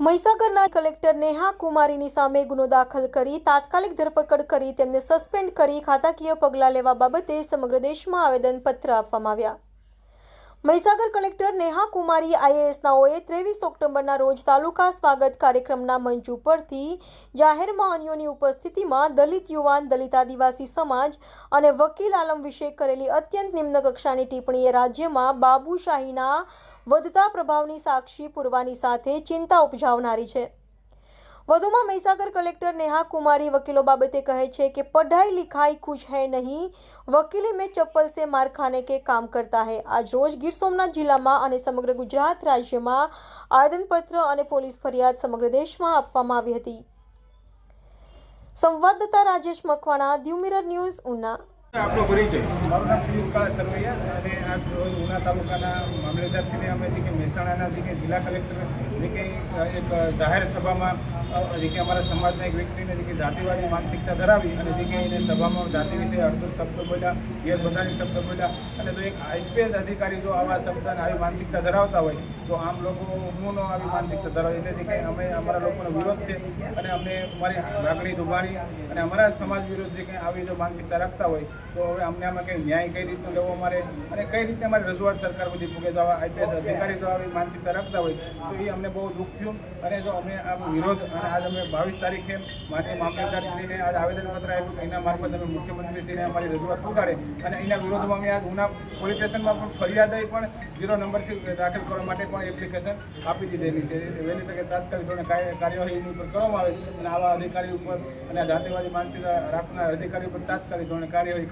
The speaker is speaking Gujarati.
મહીસાગરના કલેક્ટર નેહા કુમારીની સામે ગુનો દાખલ કરી તાત્કાલિક ધરપકડ કરી તેમને સસ્પેન્ડ કરી ખાતાકીય પગલાં લેવા બાબતે સમગ્ર દેશમાં આવેદનપત્ર આપવામાં આવ્યા. મહીસાગર કલેક્ટર નેહા કુમારી આઈએએસનાઓએ ત્રેવીસ ઓક્ટોબરના રોજ તાલુકા સ્વાગત કાર્યક્રમના મંચ ઉપરથી જાહેરમાં અન્યોની ઉપસ્થિતિમાં દલિત યુવાન, દલિત આદિવાસી સમાજ અને વકીલ આલમ વિશે કરેલી અત્યંત નિમ્ન કક્ષાની ટિપ્પણીએ રાજ્યમાં બાબુશાહીના વધતા પ્રભાવની સાક્ષી પૂરવાની સાથે ચિંતા ઉપજાવનારી છે. વધુમાં મહીસાગર કલેક્ટર નેહા કુમારી વકીલો બાબતે કહે છે કે પઢાઈ લિખાઈ ખુશ હૈ નહીં, વકીલે મેં ચપ્પલ સે માર ખાને કે કામ કરતા હે. આજ રોજ ગીર સોમનાથ જિલ્લામાં અને સમગ્ર ગુજરાત રાજ્યમાં આવેદનપત્ર અને પોલીસ ફરિયાદ સમગ્ર દેશમાં આપવામાં આવી હતી. સંવાદદાતા Rajesh Makwana the mirror news, Una. આપનો પરિચય? મારું નામ શ્રી સરવૈયા અને આજ રોજ ઉના તાલુકાના મામલેદારશ્રીને અમે જે કે મહેસાણાના જે કે જિલ્લા કલેક્ટર જે કે એક જાહેર સભામાં જે કે અમારા સમાજના એક વ્યક્તિને કે જાતિવાદી માનસિકતા ધરાવી અને જે કે એને સભામાં જાતિ વિશે અડધો શબ્દ બોલ્યા ગેરબંધારી શબ્દો બોલ્યા અને જો એક આઈપીએસ અધિકારી જો આવા શબ્દ આવી માનસિકતા ધરાવતા હોય, તો આમ લોકો હું આવી માનસિકતા ધરાવે. એટલે જે કે અમે અમારા લોકોનો વિરોધ છે અને અમને અમારી લાગણી દુભાણી અને અમારા સમાજ વિરુદ્ધ જે કંઈ આવી જો માનસિકતા રાખતા હોય તો હવે અમને આમાં કંઈ ન્યાય કઈ રીતનો લેવો અમારે? અને કઈ રીતે અમારી રજૂઆત સરકાર બધી પૂગે તો આઈપીએસ અધિકારી તો આવી માનસિકતા રાખતા હોય તો એ અમને બહુ દુઃખ થયું. અને જો અમે આ વિરોધ અને આજ અમે બાવીસ તારીખે માન્ય મામલતદારશ્રીને આજ આવેદનપત્ર આપ્યું એના મારફત અમે મુખ્યમંત્રીશ્રીને અમારી રજૂઆત ઉગાડે અને એના વિરોધમાં અમે આજ ઉના પોલીસ સ્ટેશનમાં પણ ફરિયાદ પણ ઝીરો નંબરથી દાખલ કરવા માટે પણ એપ્લિકેશન આપી દીધેલી છે. વહેલી તકે તાત્કાલિક ધોરણે કાર્ય- કાર્યવાહી એની ઉપર કરવામાં આવે. અને આવા અધિકારી ઉપર અને આ જાતિવાદી માનસિકતા રાખનાર અધિકારી ઉપર તાત્કાલિક ધોરણે કાર્યવાહી